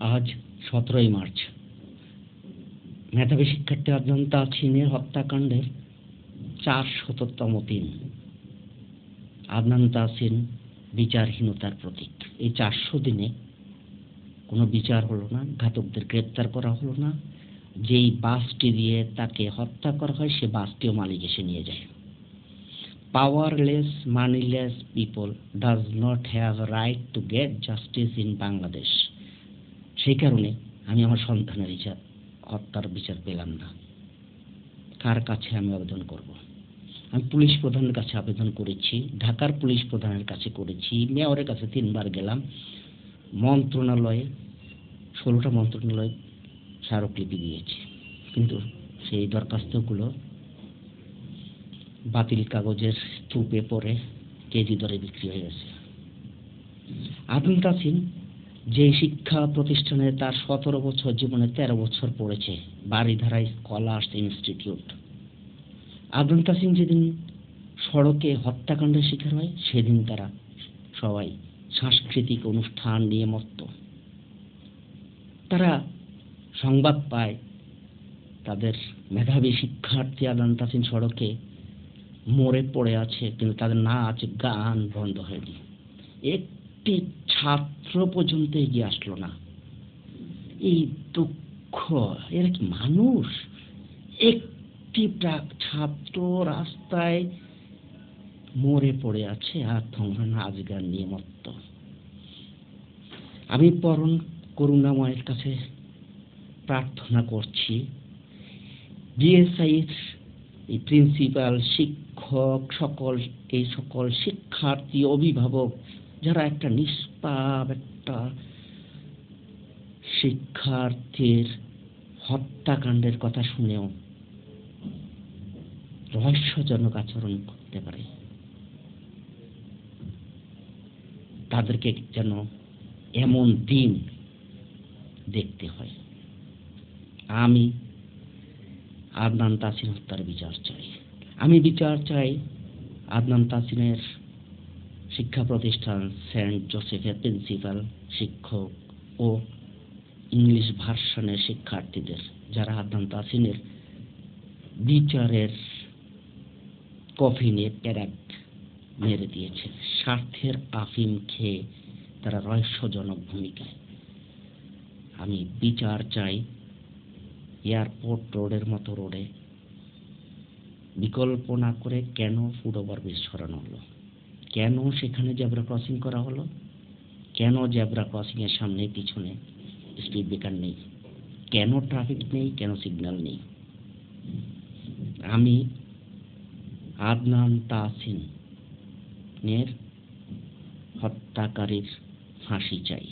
আজ সতেরোই মার্চ। মেধাবী শিক্ষার্থী অজন্তা চীনের হত্যাকাণ্ডের চার শততম দিন। আদনান তাসিন বিচারহীনতার প্রতীক। এই চারশো দিনে কোনো বিচার হলো না, ঘাতকদের গ্রেপ্তার করা হলো না। যেই বাসটি দিয়ে তাকে হত্যা করা হয়, সে বাসটিও মালিক এসে নিয়ে যায়। Powerless moneyless people does not have right to get justice in Bangladesh সেই কারণে আমি আমার সন্তানের বিচার, হত্যার বিচার পেলাম না। কার কাছে আমি আবেদন করব? আমি পুলিশ প্রধানের কাছে আবেদন করেছি, ঢাকার পুলিশ প্রধানের কাছে করেছি, মেয়রের কাছে তিনবার গেলাম। মন্ত্রণালয়ে, ষোলোটা মন্ত্রণালয় স্মারকলিপি দিয়েছি। কিন্তু সেই দরখাস্তগুলো বাতিল কাগজের স্তূপে পড়ে কেজি দরে বিক্রি হয়ে গেছে। আব্দুল তাসিন যে শিক্ষা প্রতিষ্ঠানে তার সতেরো বছর জীবনে তেরো বছর পড়েছে বাড়িধারা স্কলার্স ইনস্টিটিউট। আব্দুল তাসিম যেদিন সড়কে হত্যাকাণ্ডের শিকার হয়, সেদিন তারা সবাই সাংস্কৃতিক অনুষ্ঠান নিয়ে মত্ত। তারা সংবাদ পায় তাদের মেধাবী শিক্ষার্থী আদান তাসিন সড়কে মরে পড়ে আছে, কিন্তু তাদের নাচ, গান বন্ধ হয়নি। একটি ছাত্র পর্যন্ত এগিয়ে আসলো না। এই দুঃখ, এরা কি মানুষ? একটি ছাত্র রাস্তায় মরে পড়ে আছে আর তোমরা নাচ নিয়ে আমি পরম করুণাময়ের কাছে প্রার্থনা করছি বিএসআইয়ের এই প্রিন্সিপাল শিক্ষক, সকল, এই সকল শিক্ষার্থী, অভিভাবক যারা একটা নিষ্পাপ, একটা শিক্ষার্থীর হত্যাকাণ্ডের কথা শুনেও রহস্যজনক আচরণ করতে পারে। তাদেরকে যেন এমন দিন দেখতে হয়। আমি আদনান তাসিন হত্যার বিচার চাই। আমি বিচার চাই আদনান তাসিনের শিক্ষা প্রতিষ্ঠান সেন্ট জোসেফের প্রিন্সিপাল, শিক্ষক ও ইংলিশ ভার্সনের শিক্ষার্থীদের, যারা আদনান তাসিনের বিচারের কফিনে প্যারাক মেরে দিয়েছে। স্বার্থের আফিম খেয়ে তারা রহস্যজনক ভূমিকায়। আমি বিচার চাই এয়ারপোর্ট রোডের মতো রোডে। বিকল্প না করে কেন ফুট ওভারব্রিজ সরানো হলো? কেন সেখানে জেব্রা ক্রসিং করা হলো? কেন জেব্রা ক্রসিংয়ের সামনে পিছনে স্পিড ব্রেকার নেই? কেন ট্রাফিক নেই? কেন সিগন্যাল নেই? আমি আদনান তাসিন এর হত্যাকারীর ফাঁসি চাই।